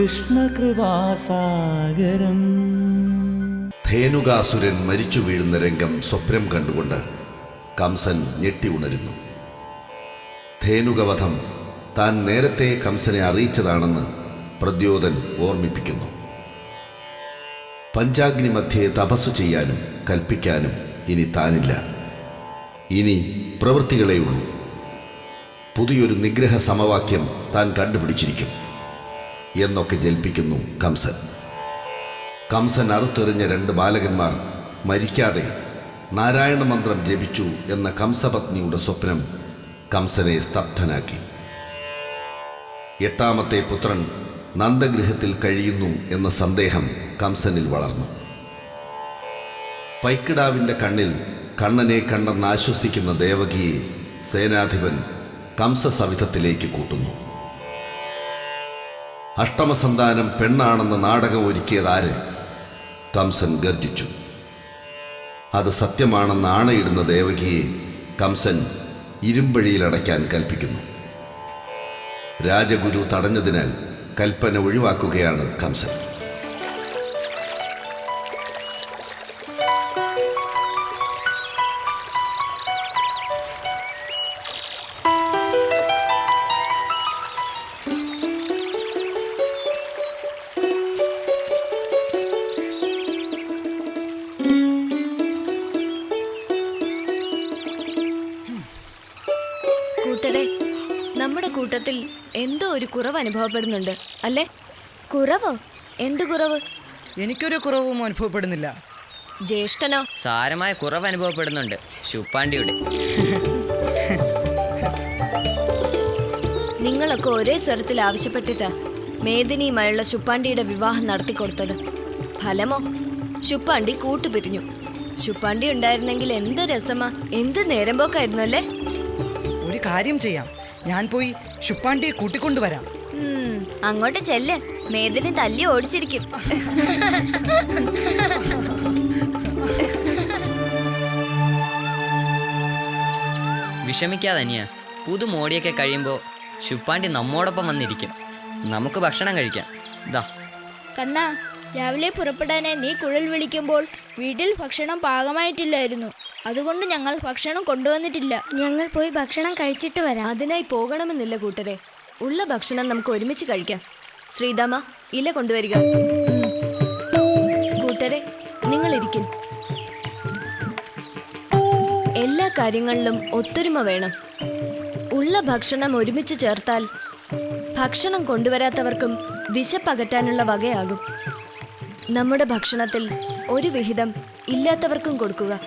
കൃഷ്ണകൃപാസാഗരം. ധേനുകാസുരൻ മരിച്ചു വീഴുന്ന രംഗം സ്വപ്നം കണ്ടുകൊണ്ട് കംസൻ ഞെട്ടി ഉണരുന്നു. ധേനുകവധം താൻ നേരത്തെ കംസനെ അറിയിച്ചതാണെന്ന് പ്രദ്യോതൻ ഓർമ്മിപ്പിക്കുന്നു. പഞ്ചാഗ്നി മധ്യേ തപസ്സു ചെയ്യാനും കൽപ്പിക്കാനും ഇനി താനില്ല. ഇനി പ്രവൃത്തികളെയുള്ളൂ. പുതിയൊരു നിഗ്രഹ സമവാക്യം താൻ കണ്ടുപിടിച്ചിരിക്കും. എന്നൊക്കെ ജൽപ്പിക്കുന്നു കംസൻ. കംസൻ അറുത്തെറിഞ്ഞ രണ്ട് ബാലകന്മാർ മരിക്കാതെ നാരായണ മന്ത്രം ജപിച്ചു എന്ന കംസപത്നിയുടെ സ്വപ്നം കംസനെ സ്തബ്ധനാക്കി. എട്ടാമത്തെ പുത്രൻ നന്ദഗൃഹത്തിൽ കഴിയുന്നു എന്ന സന്ദേഹം കംസനിൽ വളർന്നു. പൈക്കിടാവിന്റെ കണ്ണിൽ കണ്ണനെ കണ്ടെന്ന് ആശ്വസിക്കുന്ന ദേവകിയെ സേനാധിപൻ കംസസവിധത്തിലേക്ക് കൂട്ടുന്നു. അഷ്ടമസന്താനം പെണ്ണാണെന്ന് നാടകം ഒരുക്കിയതാര് കംസൻ ഗർജിച്ചു. അത് സത്യമാണെന്ന് ആണയിടുന്ന ദേവകിയെ കംസൻ ഇരുമ്പഴിയിലടയ്ക്കാൻ കൽപ്പിക്കുന്നു. രാജഗുരു തടഞ്ഞതിനാൽ കൽപ്പന ഒഴിവാക്കുകയാണ് കംസൻ. ഒരു കുറവ് അനുഭവപ്പെടുന്നുണ്ട് അല്ലേ? കുറവോ? എന്ത് കുറവ്? എനിക്കൊരു കുറവും അനുഭവപ്പെടുന്നില്ല. ജ്യേഷ്ഠനോ? സാരമായ കുറവ് അനുഭവപ്പെടുന്നുണ്ട് ശുപ്പാണ്ടിയുടെ. നിങ്ങളൊക്കെ ഒരേ സ്വരത്തിൽ ആവശ്യപ്പെട്ടിട്ടാ മേദിനിയുമായുള്ള ശുപ്പാണ്ടിയുടെ വിവാഹം നടത്തിക്കൊടുത്തത്. ഫലമോ? ശുപ്പാണ്ടി കൂട്ടുപിരിഞ്ഞു. ശുപ്പാണ്ടി ഉണ്ടായിരുന്നെങ്കിൽ എന്ത് രസമാ എന്ത് നേരം പോക്കായിരുന്നു അല്ലേ? ഒരു കാര്യം ചെയ്യാം. ഞാൻ പോയി ശുപ്പാണ്ടിയെ കൂട്ടിക്കൊണ്ടുവരാം. അങ്ങോട്ട് ചെല്ല്. മേദിനി തല്ലി ഓടിച്ചിരിക്കും. വിഷമിക്കാതെ അനിയ പുതുമോടിയൊക്കെ കഴിയുമ്പോൾ ശുപ്പാണ്ടി നമ്മോടൊപ്പം വന്നിരിക്കും. നമുക്ക് ഭക്ഷണം കഴിക്കാം. ദാ. കണ്ണാ രാവിലെ പുറപ്പെടാനായി നീ കുഴൽ വിളിക്കുമ്പോൾ വീട്ടിൽ ഭക്ഷണം പാകമായിട്ടില്ലായിരുന്നു. അതുകൊണ്ട് ഞങ്ങൾ ഭക്ഷണം കൊണ്ടുവന്നിട്ടില്ല. ഞങ്ങൾ പോയി ഭക്ഷണം കഴിച്ചിട്ട് വരാം. അതിനായി പോകണമെന്നില്ല കൂട്ടരെ. ഉള്ള ഭക്ഷണം നമുക്ക് ഒരുമിച്ച് കഴിക്കാം. ശ്രീദാമ ഇല കൊണ്ടുവരിക. കൂട്ടരെ നിങ്ങൾ ഇരിക്കും എല്ലാ കാര്യങ്ങളിലും ഒത്തൊരുമ വേണം. ഉള്ള ഭക്ഷണം ഒരുമിച്ച് ചേർത്താൽ ഭക്ഷണം കൊണ്ടുവരാത്തവർക്കും വിശപ്പകറ്റാനുള്ള വകയാകും. നമ്മുടെ ഭക്ഷണത്തിൽ ഒരു വിഹിതം ഇല്ലാത്തവർക്കും കൊടുക്കുക.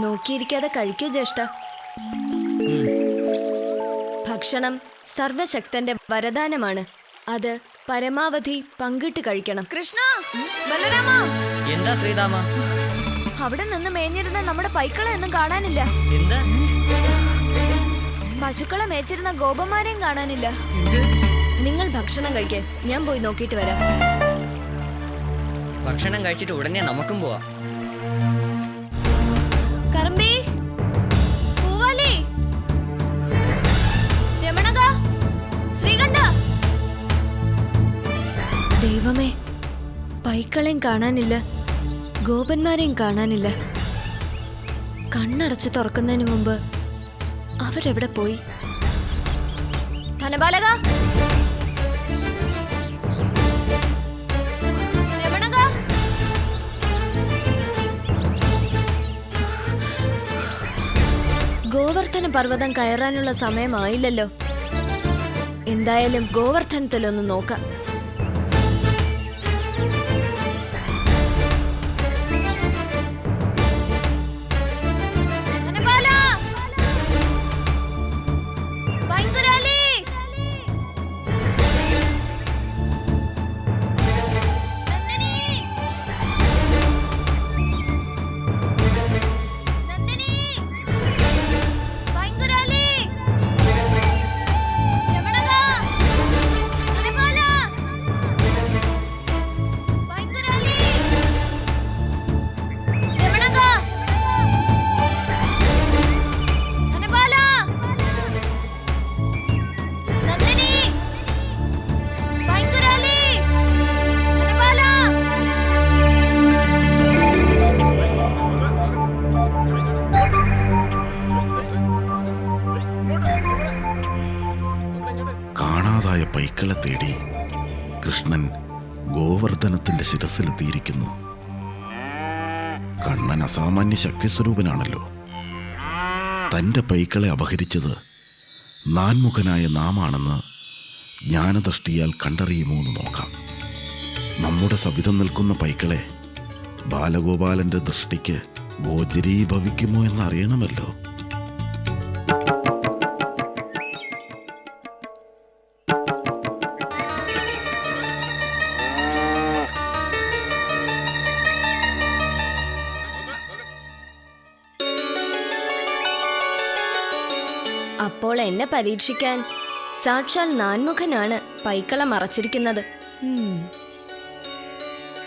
നോക്കിയിരിക്കാതെ കഴിക്കൂ ജ്യേഷ്ഠ. ഭക്ഷണം സർവശക്തന്റെ വരദാനമാണ്. അത് പരമാവധി പങ്കിട്ട് കഴിക്കണം. കൃഷ്ണ ബലരാമ. എന്താ ശ്രീരാമ? അവിടെ നിന്ന് മേഞ്ഞിരുന്ന നമ്മുടെ പൈക്കളെ ഒന്നും കാണാനില്ല. എന്താ? പശുക്കളെ മേച്ചിരുന്ന ഗോപന്മാരെയും കാണാനില്ല. നിങ്ങൾ ഭക്ഷണം കഴിക്കേ. ഞാൻ പോയി നോക്കിയിട്ട് വരാം. ഭക്ഷണം കഴിച്ചിട്ട് ഉടനെ നമുക്കും പോവാം. ദൈവമേ പൈക്കളെയും കാണാനില്ല ഗോപന്മാരെയും കാണാനില്ല. കണ്ണടച്ച് തുറക്കുന്നതിന് മുമ്പ് അവരെവിടെ പോയി? ധനപാലക? ഗോവർദ്ധന പർവതം കയറാനുള്ള സമയമായില്ലല്ലോ. എന്തായാലും ഗോവർദ്ധനത്തിലൊന്ന് നോക്കാം. പൈക്കളെ തേടി കൃഷ്ണൻ ഗോവർദ്ധനത്തിന്റെ ശിരസിലെത്തിയിരിക്കുന്നു കണ്ണൻ അസാമാന്യ ശക്തിസ്വരൂപനാണല്ലോ. തന്റെ പൈക്കളെ അപഹരിച്ചത് നാൻമുഖനായ നാമാണെന്ന് ജ്ഞാനദൃഷ്ടിയാൽ കണ്ടറിയുമോ എന്ന് നോക്കാം. നമ്മുടെ സവിധം നിൽക്കുന്ന പൈക്കളെ ബാലഗോപാലന്റെ ദൃഷ്ടിക്ക് ഗോചരീഭവിക്കുമോ എന്നറിയണമല്ലോ. പരീക്ഷിക്കാൻ. സാക്ഷാൽ നാൻമുഖനാണ് പൈക്കള മറച്ചിരിക്കുന്നത്.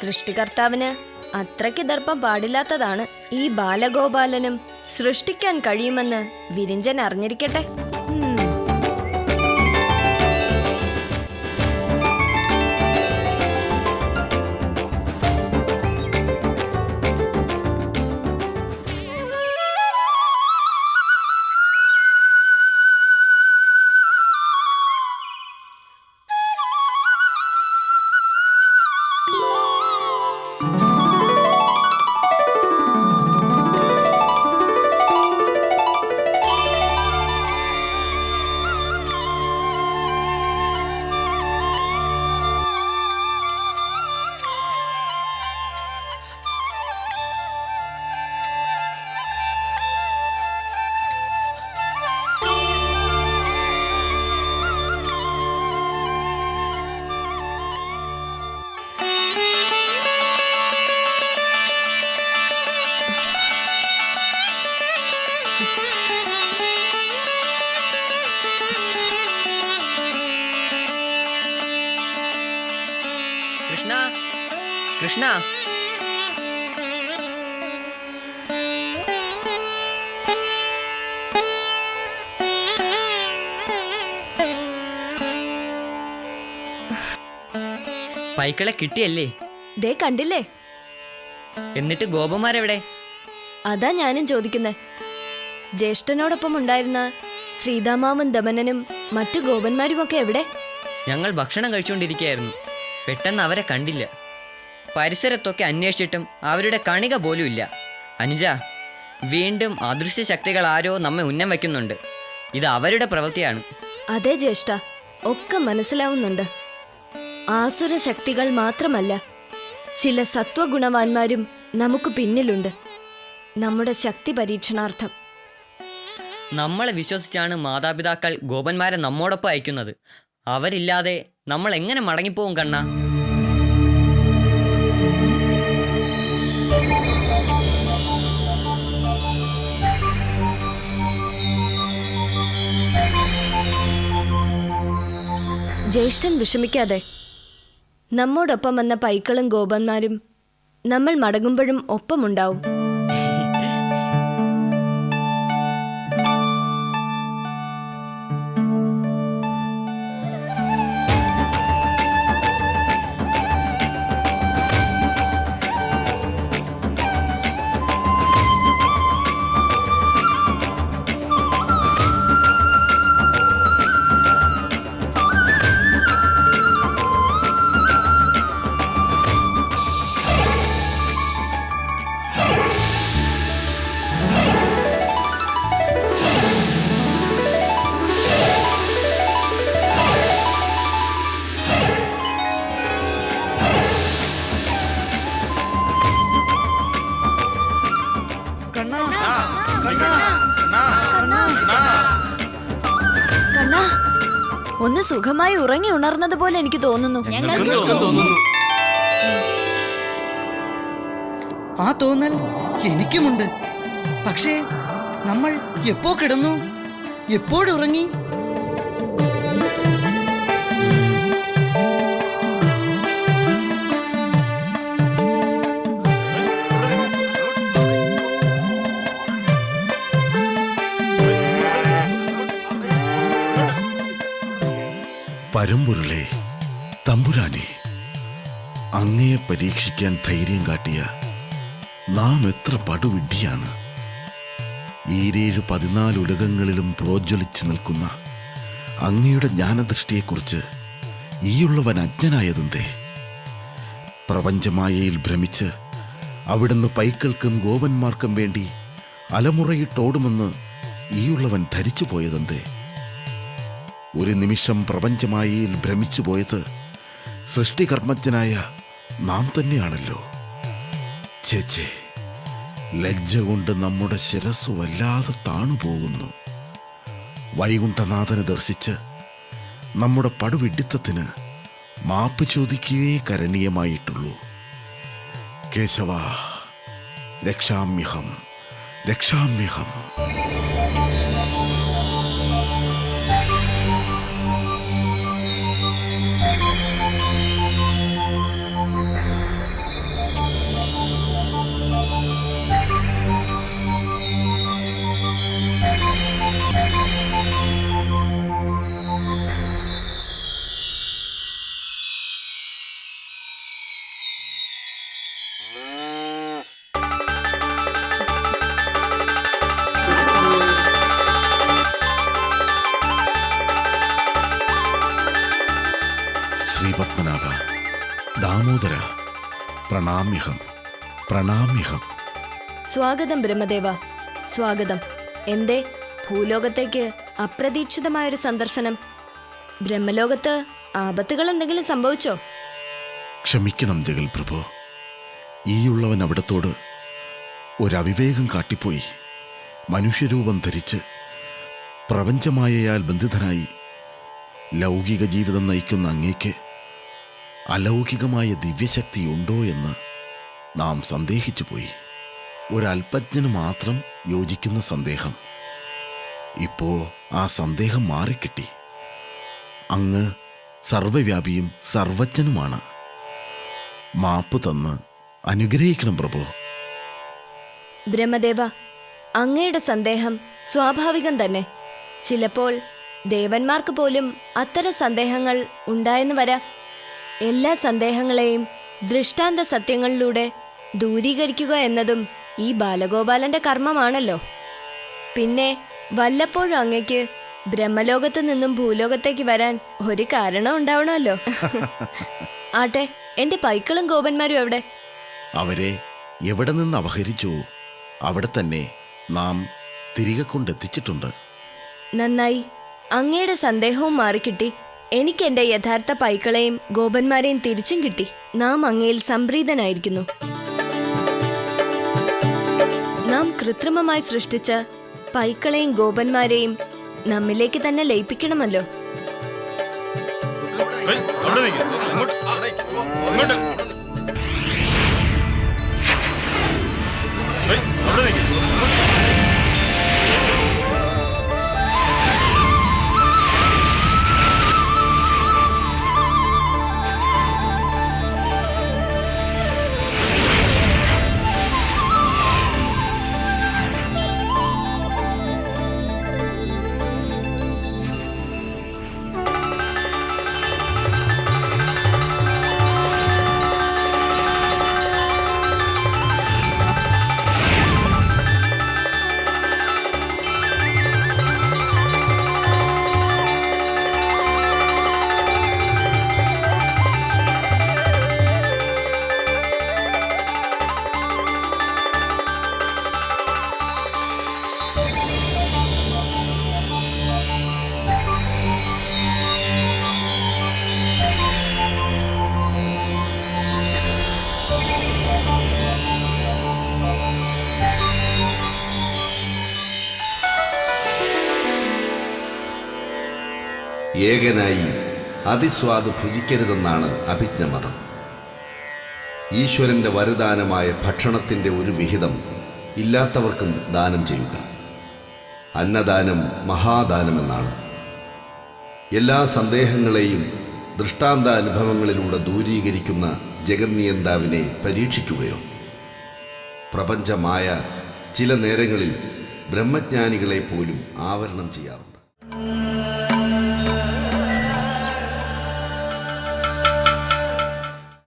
സൃഷ്ടികർത്താവിന് അത്രയ്ക്ക് ദർപ്പം പാടില്ലാത്തതാണ് ഈ ബാലഗോപാലനും സൃഷ്ടിക്കാൻ കഴിയുമെന്ന് വിരിഞ്ചൻ അറിഞ്ഞിരിക്കട്ടെ. കൃഷ്ണ. പൈക്കളെ കിട്ടിയല്ലേ? ദേ കണ്ടില്ലേ? എന്നിട്ട് ഗോപന്മാരെവിടെ? അതാ ഞാനും ചോദിക്കുന്നേ. ജ്യേഷ്ഠനോടൊപ്പം ഉണ്ടായിരുന്ന ശ്രീതാമാവും ദമനനും മറ്റു ഗോപന്മാരുമൊക്കെ എവിടെ? ഞങ്ങൾ ഭക്ഷണം കഴിച്ചുകൊണ്ടിരിക്കുകയായിരുന്നു. പെട്ടെന്ന് അവരെ കണ്ടില്ല. പരിസരത്തൊക്കെ അന്വേഷിച്ചിട്ടും അവരുടെ കണിക പോലും ഇല്ല. അനുജ വീണ്ടും അദൃശ്യ ശക്തികൾ ആരോ നമ്മെ ഉന്നം വയ്ക്കുന്നുണ്ട്. ഇത് അവരുടെ പ്രവൃത്തിയാണ്. അതെ ജ്യേഷ്ഠ ഒക്കെ മനസ്സിലാവുന്നുണ്ട്. ആസുര ശക്തികൾ മാത്രമല്ല ചില സത്വഗുണവാന്മാരും നമുക്ക് പിന്നിലുണ്ട്. നമ്മുടെ ശക്തി പരീക്ഷണാർത്ഥം. നമ്മളെ വിശ്വസിച്ചാണ് മാതാപിതാക്കൾ ഗോപന്മാരെ നമ്മോടൊപ്പം അയക്കുന്നത്. അവരില്ലാതെ നമ്മൾ എങ്ങനെ മടങ്ങിപ്പോവും കണ്ണ? ജ്യേഷ്ഠൻ വിഷമിക്കാതെ നമ്മോടൊപ്പം വന്ന പൈക്കളും ഗോപന്മാരും നമ്മൾ മടങ്ങുമ്പോഴും ഒപ്പമുണ്ടാവും. കണ്ണാ ഒന്ന് സുഖമായി ഉറങ്ങി ഉണർന്നത് പോലെ എനിക്ക് തോന്നുന്നു. ആ തോന്നൽ എനിക്കുമുണ്ട്. പക്ഷേ നമ്മൾ എപ്പോ കിടന്നു? എപ്പോഴുറങ്ങി? പരമ്പൊരുളെ തമ്പുരാനെ അങ്ങയെ പരീക്ഷിക്കാൻ ധൈര്യം കാട്ടിയ നാം എത്ര പടുവിഡ്ഢിയാണ്. ഈരേഴ് പതിനാല് ഉലകങ്ങളിലും പ്രോജ്വലിച്ച് നിൽക്കുന്ന അങ്ങയുടെ ജ്ഞാനദൃഷ്ടിയെക്കുറിച്ച് ഈയുള്ളവൻ അജ്ഞനായതെന്തേ? പ്രപഞ്ചമായയിൽ ഭ്രമിച്ച് അവിടുന്ന് പൈക്കൾക്കും ഗോപന്മാർക്കും വേണ്ടി അലമുറയിട്ടോടുമെന്ന് ഈയുള്ളവൻ ധരിച്ചു പോയതെന്തേ ഒരു നിമിഷം പ്രപഞ്ചമായി ഭ്രമിച്ചു പോയത് സൃഷ്ടികർമ്മജ്ഞനായ നാം തന്നെയാണല്ലോ. ചേച്ചേ ലജ്ജ കൊണ്ട് നമ്മുടെ ശിരസ് വല്ലാതെ താണുപോകുന്നു. വൈകുണ്ഠനാഥനെ ദർശിച്ച് നമ്മുടെ പടുവിഡിത്തത്തിന് മാപ്പ് ചോദിക്കുകയേ കരണീയമായിട്ടുള്ളൂ. കേശവ രക്ഷാമ്യഹം രക്ഷാമ്യഹം. ദാമോദര. പ്രണാമ്യഹം. പ്രണാമ്യഹം. സ്വാഗതം ബ്രഹ്മദേവ. സ്വാഗതം. എന്തേ ഭൂലോകത്തേക്ക് അപ്രതീക്ഷിതമായൊരു സന്ദർശനം. ബ്രഹ്മലോകത്ത് ആപത്തുകൾ എന്തെങ്കിലും സംഭവിച്ചോ? ക്ഷമിക്കണം ജഗൽ പ്രഭു. ഈയുള്ളവൻ അവിടത്തോട് ഒരവിവേകം കാട്ടിപ്പോയി. മനുഷ്യരൂപം ധരിച്ച് പ്രപഞ്ചമായയാൽ ബന്ധിതനായി ലൗകിക ജീവിതം നയിക്കുന്ന അങ്ങേക്ക് അലൗകികമായ ദിവ്യശക്തിയുണ്ടോ എന്ന് നാം സന്ദേഹിച്ചു പോയി. ഒരൽപജ്ഞന് മാത്രം യോജിക്കുന്ന സന്ദേഹം. ഇപ്പോ ആ സന്ദേഹം മാറിക്കിട്ടി. അങ്ങ് സർവവ്യാപിയും സർവജ്ഞനുമാണ്. മാപ്പ് തന്ന് അനുഗ്രഹിക്കണം പ്രഭു. ബ്രഹ്മദേവ അങ്ങയുടെ സന്ദേഹം സ്വാഭാവികം തന്നെ. ചിലപ്പോൾ ദേവന്മാർക്ക് പോലും അത്തരം സന്ദേഹങ്ങൾ ഉണ്ടായെന്ന് വരാം. എല്ലാ സന്ദേഹങ്ങളെയും ദൃഷ്ടാന്ത സത്യങ്ങളിലൂടെ ദൂരീകരിക്കുക എന്നതും ഈ ബാലഗോപാലന്റെ കർമ്മമാണല്ലോ. പിന്നെ വല്ലപ്പോഴും അങ്ങയ്ക്ക് ബ്രഹ്മലോകത്ത് നിന്നും ഭൂലോകത്തേക്ക് വരാൻ ഒരു കാരണം ഉണ്ടാവണമല്ലോ. ആട്ടെ എന്റെ പൈക്കളും ഗോപന്മാരും എവിടെ? അവരെ എവിടെ നിന്ന് അപഹരിച്ചു? അവിടെ തന്നെ നാം തിരികെ കൊണ്ടെത്തിച്ചിട്ടുണ്ട്. നന്നായി. അങ്ങയുടെ സന്ദേഹവും മാറിക്കിട്ടി. എനിക്ക് എന്റെ യഥാർത്ഥ പൈക്കളെയും ഗോപന്മാരെയും തിരിച്ചും കിട്ടി. നാം അങ്ങയിൽ സംപ്രീതനായിരിക്കുന്നു. നാം കൃത്രിമമായി സൃഷ്ടിച്ച പൈക്കളെയും ഗോപന്മാരെയും നമ്മിലേക്ക് തന്നെ ലയിപ്പിക്കണമല്ലോ. ഏകനായി അതിസ്വാദ് ഭുജിക്കരുതെന്നാണ് അഭിജ്ഞമതം. ഈശ്വരന്റെ വരദാനമായ ഭക്ഷണത്തിന്റെ ഒരു വിഹിതം ഇല്ലാത്തവർക്കും ദാനം ചെയ്യുക. അന്നദാനം മഹാദാനമെന്നാണ്. എല്ലാ സന്ദേഹങ്ങളെയും ദൃഷ്ടാന്ത അനുഭവങ്ങളിലൂടെ ദൂരീകരിക്കുന്ന ജഗന്നിയന്താവിനെ പരീക്ഷിക്കുകയോ. പ്രപഞ്ചമായ ചില നേരങ്ങളിൽ ബ്രഹ്മജ്ഞാനികളെ പോലും ആവരണം ചെയ്യാറുണ്ട്.